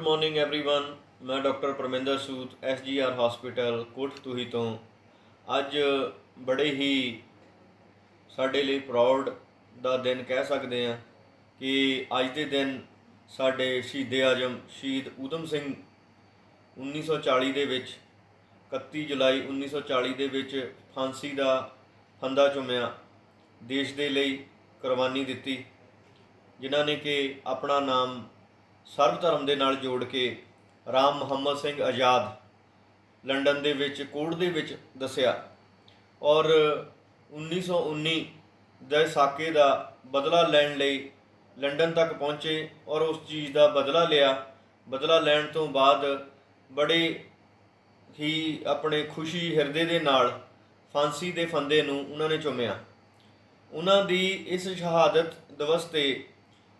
Morning everyone ਮੈਂ doctor Parminder Sood SGR hospital ਕੋਟਤੂਹੀ ਤੋਂ ਅੱਜ ਬੜੇ ਹੀ ਸਾਡੇ ਲਈ ਪ੍ਰਾਊਡ ਦਾ ਦਿਨ ਕਹਿ ਸਕਦੇ ਹਾਂ ਕਿ ਅੱਜ ਦੇ ਦਿਨ ਸਾਡੇ ਸ਼ਹੀਦੇ ਆਜਮ ਸ਼ਹੀਦ ਊਧਮ ਸਿੰਘ 1940 ਦੇ ਵਿੱਚ 31 ਜੁਲਾਈ 1940 ਦੇ ਵਿੱਚ ਫਾਂਸੀ ਦਾ ਫੰਦਾ ਚੁੰਮਿਆ ਦੇਸ਼ ਦੇ ਲਈ ਕੁਰਬਾਨੀ ਦਿੱਤੀ ਜਿਨ੍ਹਾਂ ਨੇ ਕਿ ਆਪਣਾ ਨਾਮ ਸਰਬ ਧਰਮ ਦੇ ਨਾਲ ਜੋੜ ਕੇ ਰਾਮ ਮੁਹੰਮਦ ਸਿੰਘ ਆਜ਼ਾਦ ਲੰਡਨ ਦੇ ਵਿੱਚ ਕੋਰਟ ਦੇ ਵਿੱਚ ਦੱਸਿਆ। ਔਰ 1919 ਦੇ ਸਾਕੇ ਦਾ ਬਦਲਾ ਲੈਣ ਲਈ ਲੰਡਨ ਤੱਕ ਪਹੁੰਚੇ ਔਰ ਉਸ ਚੀਜ਼ ਦਾ ਬਦਲਾ ਲਿਆ। ਬਦਲਾ ਲੈਣ ਤੋਂ ਬਾਅਦ ਬੜੇ ਹੀ ਆਪਣੇ ਖੁਸ਼ੀ ਹਿਰਦੇ ਦੇ ਨਾਲ ਫਾਂਸੀ ਦੇ ਫੰਦੇ ਨੂੰ ਉਹਨਾਂ ਨੇ ਚੁੰਮਿਆ। ਉਹਨਾਂ ਦੀ ਇਸ ਸ਼ਹਾਦਤ ਦਿਵਸ ਤੇ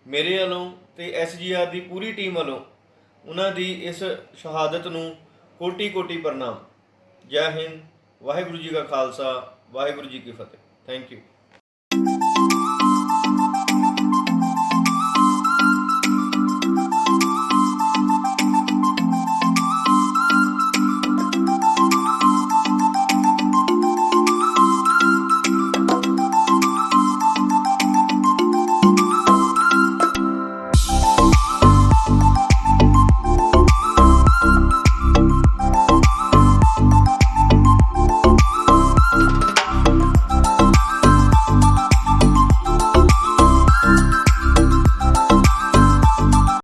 ਮੇਰੇ ਵੱਲੋਂ ਤੇ ਐਸਜੀਆਰ ਦੀ ਪੂਰੀ ਟੀਮ ਵੱਲੋਂ ਉਹਨਾਂ ਦੀ ਇਸ ਸ਼ਹਾਦਤ ਨੂੰ ਕੋਟੀ ਕੋਟੀ ਪ੍ਰਣਾਮ। ਜੈ ਹਿੰਦ, ਵਾਹਿਗੁਰੂ ਜੀ ਕਾ ਖਾਲਸਾ, ਵਾਹਿਗੁਰੂ ਜੀ ਕੀ ਫਤਿਹ। Thank you